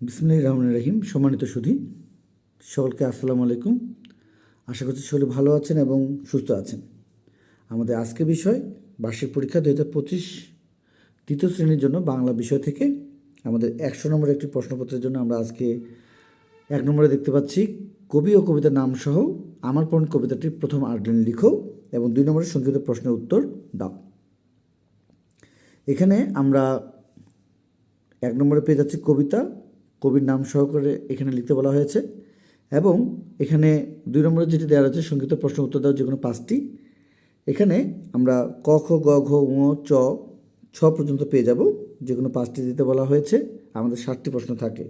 বিসমুল্লাহ রহমান রহিম, সম্মানিত সুধী, সকলকে আসসালামু আলাইকুম। আশা করছি সকলে ভালো আছেন এবং সুস্থ আছেন। আমাদের আজকে বিষয়, বার্ষিক পরীক্ষা দু হাজার পঁচিশ তৃতীয় শ্রেণির জন্য বাংলা বিষয় থেকে আমাদের একশো নম্বরের একটি প্রশ্নপত্রের জন্য আমরা আজকে এক নম্বরে দেখতে পাচ্ছি, কবি ও কবিতার নাম সহ আমার পূরণ কবিতাটির প্রথম আটলাইন লিখো এবং দুই নম্বরের সংক্ষিপ্ত প্রশ্নের উত্তর দাও। এখানে আমরা এক নম্বরে পেয়ে যাচ্ছি কবিতা কবির নাম সহকারে এখানে লিখতে বলা হয়েছে এবং এখানে দুই নম্বরে যেটি দেওয়া রয়েছে, সংক্ষিপ্ত প্রশ্ন উত্তর দেওয়া যে কোনো পাঁচটি। এখানে আমরা ক, খ, গ, ঘ, ঙ, চ, ছ পর্যন্ত পেয়ে যাব। যে কোনো পাঁচটি দিতে বলা হয়েছে, আমাদের ষাটটি প্রশ্ন থাকে।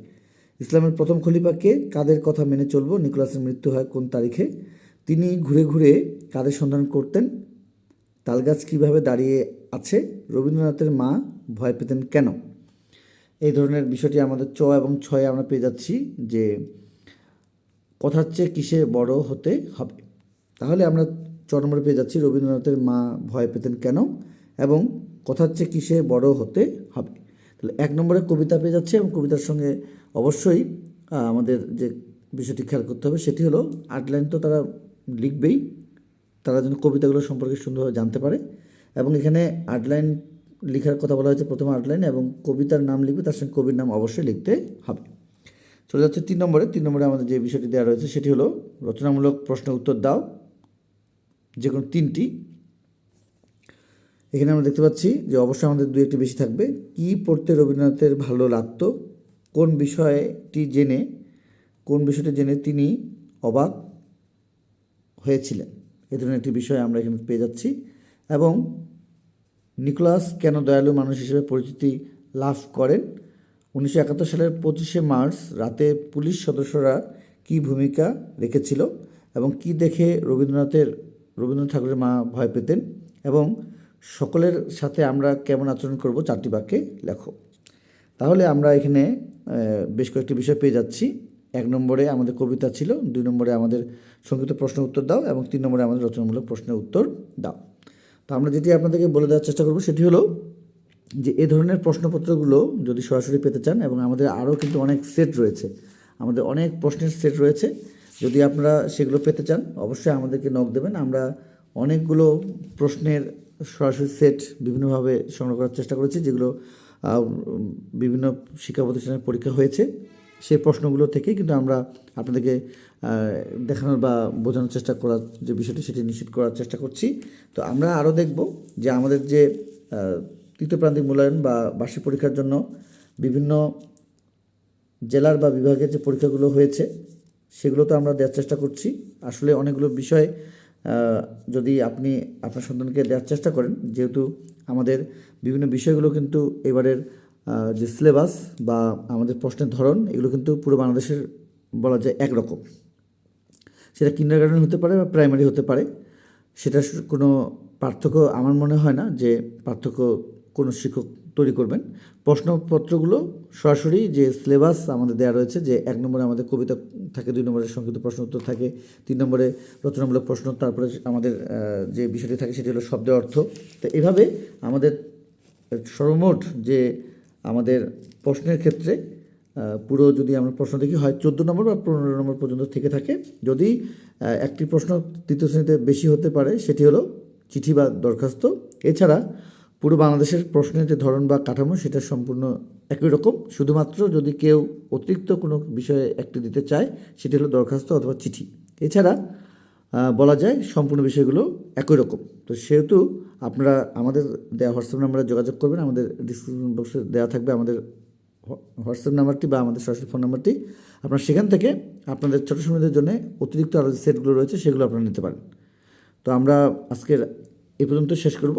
ইসলামের প্রথম খলিফাকে কাদের কথা মেনে চলব? নিকোলাসের মৃত্যু হয় কোন তারিখে? তিনি ঘুরে ঘুরে কাদের সন্ধান করতেন? তালগাছ কীভাবে দাঁড়িয়ে আছে? রবীন্দ্রনাথের মা ভয় পেতেন কেন? এই ধরনের বিষয়টি আমাদের চ এবং ছয়ে আমরা পেয়ে যাচ্ছি যে কথার চেয়ে কিসে বড় হতে হবে। তাহলে আমরা চ নম্বরে পেয়ে যাচ্ছি, রবীন্দ্রনাথের মা ভয় পেতেন কেন এবং কথার চেয়ে কিসে বড় হতে হবে? তাহলে এক নম্বরে কবিতা পেয়ে যাচ্ছে এবং কবিতার সঙ্গে অবশ্যই আমাদের যে বিষয়টি খেয়াল করতে হবে সেটি হলো আট লাইন তো তারা লিখবেই, তারা যেন কবিতাগুলো সম্পর্কে সুন্দরভাবে জানতে পারে এবং এখানে আট লাইন লেখার কথা বলা হয়েছে প্রথম আট লাইন এবং কবিতার নাম লিখবে, তার সঙ্গে কবির নাম অবশ্যই লিখতে হবে। চলে যাচ্ছে তিন নম্বরে। তিন নম্বরে আমাদের যে বিষয়টি দেওয়া রয়েছে সেটি হলো, রচনামূলক প্রশ্ন উত্তর দাও যে কোনো তিনটি। এখানে আমরা দেখতে পাচ্ছি যে অবশ্যই আমাদের দু একটি বেশি থাকবে। কি পড়তে রবীন্দ্রনাথের ভালো লাগতো? কোন বিষয়টি জেনে, কোন বিষয়টি জেনে তিনি অবাক হয়েছিলেন? এ ধরনের একটি বিষয় আমরা এখানে পেয়ে যাচ্ছি। এবং নিকোলাস কেন দয়ালু মানুষ হিসেবে পরিচিতি লাভ করেন? উনিশশো একাত্তর সালের পঁচিশে মার্চ রাতে পুলিশ সদস্যরা কী ভূমিকা রেখেছিল এবং কি দেখে রবীন্দ্রনাথের, রবীন্দ্রনাথ ঠাকুরের মা ভয় পেতেন? এবং সকলের সাথে আমরা কেমন আচরণ করব? চারটি বাক্যে লেখো। তাহলে আমরা এখানে বেশ কয়েকটি বিষয় পেয়ে যাচ্ছি। এক নম্বরে আমাদের কবিতা ছিল, দুই নম্বরে আমাদের সংক্ষিপ্ত প্রশ্ন উত্তর দাও এবং তিন নম্বরে আমাদের রচনামূলক প্রশ্নের উত্তর দাও। তো আমরা যেটি আপনাদেরকে বলে দেওয়ার চেষ্টা করব সেটি হলো যে এ ধরনের প্রশ্নপত্রগুলো যদি সরাসরি পেতে চান এবং আমাদের আরও কিন্তু অনেক সেট রয়েছে, আমাদের অনেক প্রশ্নের সেট রয়েছে, যদি আপনারা সেগুলো পেতে চান অবশ্যই আমাদেরকে নক দেবেন। আমরা অনেকগুলো প্রশ্নের সরাসরি সেট বিভিন্নভাবে সংগ্রহ করার চেষ্টা করেছি, যেগুলো বিভিন্ন শিক্ষা প্রতিষ্ঠানের পরীক্ষা হয়েছে। সেই প্রশ্নগুলো থেকে কিন্তু আমরা আপনাদেরকে দেখানোর বা বোঝানোর চেষ্টা করার যে বিষয়টি সেটি নিশ্চিত করার চেষ্টা করছি। তো আমরা আরও দেখব যে আমাদের যে তৃতীয় প্রান্তিক মূল্যায়ন বা বার্ষিক পরীক্ষার জন্য বিভিন্ন জেলার বা বিভাগের যে পরীক্ষাগুলো হয়েছে, সেগুলো তো আমরা দেওয়ার চেষ্টা করছি। আসলে অনেকগুলো বিষয় যদি আপনি আপনার সন্তানকে দেওয়ার চেষ্টা করেন, যেহেতু আমাদের বিভিন্ন বিষয়গুলো কিন্তু এবারের যে সিলেবাস বা আমাদের প্রশ্নের ধরন, এগুলো কিন্তু পুরো বাংলাদেশের বলা যায় একরকম। সেটা কিন্ডার গার্ডেন হতে পারে বা প্রাইমারি হতে পারে। সেটা কোনো পার্থক্য আমার মনে হয় না যে পার্থক্য কোনো শিক্ষক তৈরি করবেন। প্রশ্নপত্রগুলো সরাসরি যে সিলেবাস আমাদের দেওয়া রয়েছে, যে এক নম্বরে আমাদের কবিতা থাকে, দুই নম্বরে সংক্ষিপ্ত প্রশ্ন উত্তর থাকে, তিন নম্বরে রচনামূলক প্রশ্ন, তারপরে আমাদের যে বিষয়টি থাকে সেটি হলো শব্দের অর্থ। তো এভাবে আমাদের সর্বমোট যে আমাদের প্রশ্নের ক্ষেত্রে পুরো যদি আমরা প্রশ্ন দেখি, হয় চোদ্দ নম্বর বা পনেরো নম্বর পর্যন্ত থেকে থাকে। যদি একটি প্রশ্ন তৃতীয় শ্রেণীতে বেশি হতে পারে, সেটি হলো চিঠি বা দরখাস্ত। এছাড়া পুরো বাংলাদেশের প্রশ্নের যে ধরন বা কাঠামো, সেটা সম্পূর্ণ একই রকম। শুধুমাত্র যদি কেউ অতিরিক্ত কোনো বিষয়ে একটি দিতে চায়, সেটি হলো দরখাস্ত অথবা চিঠি। এছাড়া বলা যায় সম্পূর্ণ বিষয়গুলো একই রকম। তো সেহেতু আপনারা আমাদের দেওয়া হোয়াটসঅ্যাপ নাম্বারে যোগাযোগ করবেন, আমাদের ডিসক্রিপশন বক্সে দেওয়া থাকবে আমাদের হোয়াটসঅ্যাপ নাম্বারটি বা আমাদের সরাসরি ফোন নাম্বারটি। আপনারা সেখান থেকে আপনাদের ছোটো সময়দের জন্য অতিরিক্ত আরও যে সেটগুলো রয়েছে সেগুলো আপনারা নিতে পারেন। তো আমরা আজকের এ পর্যন্ত শেষ করব।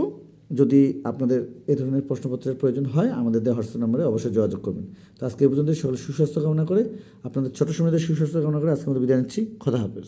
যদি আপনাদের এ ধরনের প্রশ্নপত্রের প্রয়োজন হয়, আমাদের দেওয়া হোয়াটসঅ্যাপ নাম্বারে অবশ্যই যোগাযোগ করবেন। তো আজকে এ পর্যন্ত সকলে সুস্বাস্থ্য কামনা করে, আপনাদের ছোটো সময়দের সুস্বাস্থ্য কামনা করে আজকে আমাদের বিদায় নিচ্ছি। খোদা হাফেজ।